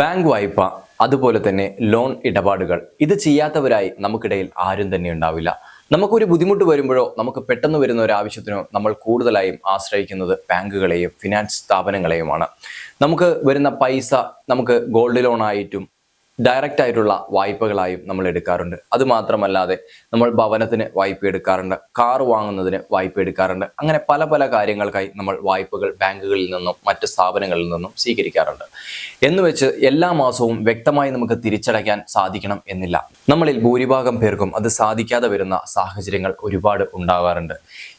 Bank വായ്പ അതുപോലെ തന്നെ ലോൺ ഇടപാടുകൾ ഇത് ചെയ്യാത്തവരായി നമുക്കിടയിൽ ആരും തന്നെ ഉണ്ടാവില്ല. നമുക്കൊരു ബുദ്ധിമുട്ട് വരുമ്പോഴോ നമുക്ക് പെട്ടെന്ന് വരുന്ന ഒരു ആവശ്യത്തിനോ നമ്മൾ കൂടുതലായും ആശ്രയിക്കുന്നത് ബാങ്കുകളെയും ഫിനാൻസ് സ്ഥാപനങ്ങളെയുമാണ്. നമുക്ക് വരുന്ന പൈസ നമുക്ക് ഗോൾഡ് ലോൺ ആയിട്ടും ഡയറക്റ്റ് ആയിട്ടുള്ള വായ്പകളായും നമ്മൾ എടുക്കാറുണ്ട്. അത് മാത്രമല്ലാതെ നമ്മൾ ഭവനത്തിന് വായ്പ എടുക്കാറുണ്ട് കാർ വാങ്ങുന്നതിന് വായ്പ എടുക്കാറുണ്ട്. അങ്ങനെ പല പല കാര്യങ്ങൾക്കായി നമ്മൾ വായ്പകൾ ബാങ്കുകളിൽ നിന്നും മറ്റ് സ്ഥാപനങ്ങളിൽ നിന്നും സ്വീകരിക്കാറുണ്ട്. എന്ന് വെച്ച് എല്ലാ മാസവും വ്യക്തമായി നമുക്ക് തിരിച്ചടയ്ക്കാൻ സാധിക്കണം എന്നില്ല. നമ്മളിൽ ഭൂരിഭാഗം പേർക്കും അത് സാധിക്കാതെ വരുന്ന സാഹചര്യങ്ങൾ ഒരുപാട് ഉണ്ടാകാറുണ്ട്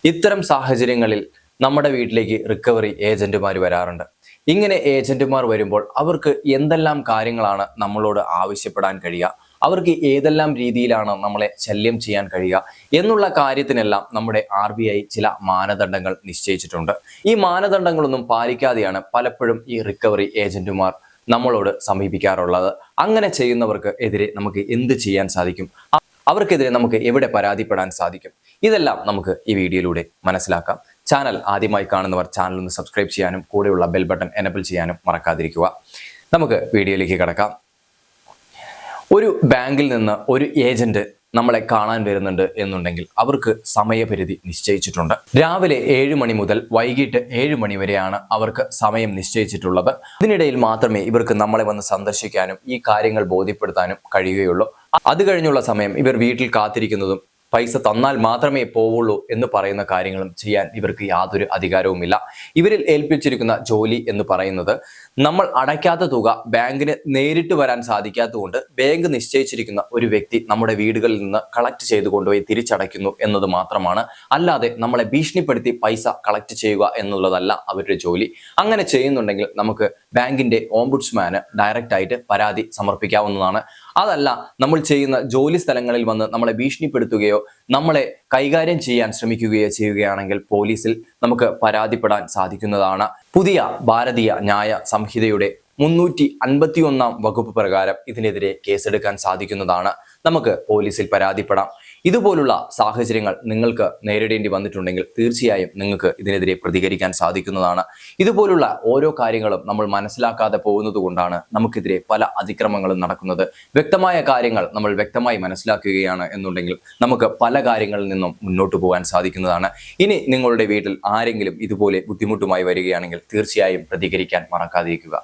ഇത്തരം സാഹചര്യങ്ങളിൽ നമ്മുടെ വീട്ടിലേക്ക് റിക്കവറി ഏജന്റുമാർ വരാറുണ്ട്. ഇങ്ങനെ ഏജന്റുമാർ വരുമ്പോൾ അവർക്ക് എന്തെല്ലാം കാര്യങ്ങളാണ് നമ്മളോട് ആവശ്യപ്പെടാൻ കഴിയുക? അവർക്ക് ഏതെല്ലാം രീതിയിലാണ് നമ്മളെ ശല്യം ചെയ്യാൻ കഴിയുക? എന്നുള്ള കാര്യത്തിനെല്ലാം നമ്മുടെ ആർ ബി ഐ ചില മാനദണ്ഡങ്ങൾ നിശ്ചയിച്ചിട്ടുണ്ട്. ഈ മാനദണ്ഡങ്ങളൊന്നും പാലിക്കാതെയാണ് പലപ്പോഴും ഈ റിക്കവറി ഏജന്റുമാർ നമ്മളോട് സമീപിക്കാറുള്ളത്. അങ്ങനെ ചെയ്യുന്നവർക്ക് എതിരെ നമുക്ക് എന്ത് ചെയ്യാൻ സാധിക്കും? അവർക്കെതിരെ നമുക്ക് എവിടെ പരാതിപ്പെടാൻ സാധിക്കും? ഇതെല്ലാം നമുക്ക് ഈ വീഡിയോയിലൂടെ മനസ്സിലാക്കാം. ചാനൽ ആദ്യമായി കാണുന്നവർ ചാനൽ ഒന്ന് സബ്സ്ക്രൈബ് ചെയ്യാനും കൂടെയുള്ള ബെൽ ബട്ടൺ എനബിൾ ചെയ്യാനും മറക്കാതിരിക്കുക. നമുക്ക് വീഡിയോയിലേക്ക് കിടക്കാം. ഒരു ബാങ്കിൽ നിന്ന് ഒരു ഏജന്റ് നമ്മളെ കാണാൻ വരുന്നുണ്ട് എന്നുണ്ടെങ്കിൽ അവർക്ക് സമയപരിധി നിശ്ചയിച്ചിട്ടുണ്ട്. രാവിലെ ഏഴ് മണി മുതൽ വൈകിട്ട് ഏഴ് മണി വരെയാണ് അവർക്ക് സമയം നിശ്ചയിച്ചിട്ടുള്ളത്. ഇതിനിടയിൽ മാത്രമേ ഇവർക്ക് നമ്മളെ വന്ന് സന്ദർശിക്കാനും ഈ കാര്യങ്ങൾ ബോധ്യപ്പെടുത്താനും കഴിയുകയുള്ളൂ. അത് കഴിഞ്ഞുള്ള സമയം ഇവർ വീട്ടിൽ കാത്തിരിക്കുന്നതും പൈസ തന്നാൽ മാത്രമേ പോവുള്ളൂ എന്ന് പറയുന്ന കാര്യങ്ങളും ചെയ്യാൻ ഇവർക്ക് യാതൊരു അധികാരവുമില്ല. ഇവരിൽ ഏൽപ്പിച്ചിരിക്കുന്ന ജോലി എന്ന് പറയുന്നത് നമ്മൾ അടയ്ക്കാത്ത തുക ബാങ്കിന് നേരിട്ട് വരാൻ സാധിക്കാത്തതുകൊണ്ട് ബാങ്ക് നിശ്ചയിച്ചിരിക്കുന്ന ഒരു വ്യക്തി നമ്മുടെ വീടുകളിൽ നിന്ന് കളക്ട് ചെയ്ത് കൊണ്ടുപോയി തിരിച്ചടയ്ക്കുന്നു എന്നത് മാത്രമാണ്. അല്ലാതെ നമ്മളെ ഭീഷണിപ്പെടുത്തി പൈസ കളക്ട് ചെയ്യുക എന്നുള്ളതല്ല അവരുടെ ജോലി. അങ്ങനെ ചെയ്യുന്നുണ്ടെങ്കിൽ നമുക്ക് ബാങ്കിന്റെ ഓംബുഡ്സ്മാന് ഡയറക്റ്റ് ആയിട്ട് പരാതി സമർപ്പിക്കാവുന്നതാണ്. അതല്ല നമ്മൾ ചെയ്യുന്ന ജോലി സ്ഥലങ്ങളിൽ വന്ന് നമ്മളെ ഭീഷണിപ്പെടുത്തുകയോ നമ്മളെ കൈകാര്യം ചെയ്യാൻ ശ്രമിക്കുകയോ ചെയ്യുകയാണെങ്കിൽ പോലീസിൽ നമുക്ക് പരാതിപ്പെടാൻ സാധിക്കുന്നതാണ്. പുതിയ ഭാരതീയ ന്യായ സംഹിതയുടെ മുന്നൂറ്റി അൻപത്തി ഒന്നാം വകുപ്പ് പ്രകാരം ഇതിനെതിരെ കേസെടുക്കാൻ സാധിക്കുന്നതാണ്. നമുക്ക് പോലീസിൽ പരാതിപ്പെടാം. ഇതുപോലുള്ള സാഹചര്യങ്ങൾ നിങ്ങൾക്ക് നേരിടേണ്ടി വന്നിട്ടുണ്ടെങ്കിൽ തീർച്ചയായും നിങ്ങൾക്ക് ഇതിനെതിരെ പ്രതികരിക്കാൻ സാധിക്കുന്നതാണ്. ഇതുപോലുള്ള ഓരോ കാര്യങ്ങളും നമ്മൾ മനസ്സിലാക്കാതെ പോകുന്നത് കൊണ്ടാണ് നമുക്കെതിരെ പല അതിക്രമങ്ങളും നടക്കുന്നത്. വ്യക്തമായ കാര്യങ്ങൾ നമ്മൾ വ്യക്തമായി മനസ്സിലാക്കുകയാണ് എന്നുണ്ടെങ്കിൽ നമുക്ക് പല കാര്യങ്ങളിൽ നിന്നും മുന്നോട്ട് പോകാൻ സാധിക്കുന്നതാണ്. ഇനി നിങ്ങളുടെ വീട്ടിൽ ആരെങ്കിലും ഇതുപോലെ ബുദ്ധിമുട്ടുമായി വരികയാണെങ്കിൽ തീർച്ചയായും പ്രതികരിക്കാൻ മറക്കാതിരിക്കുക.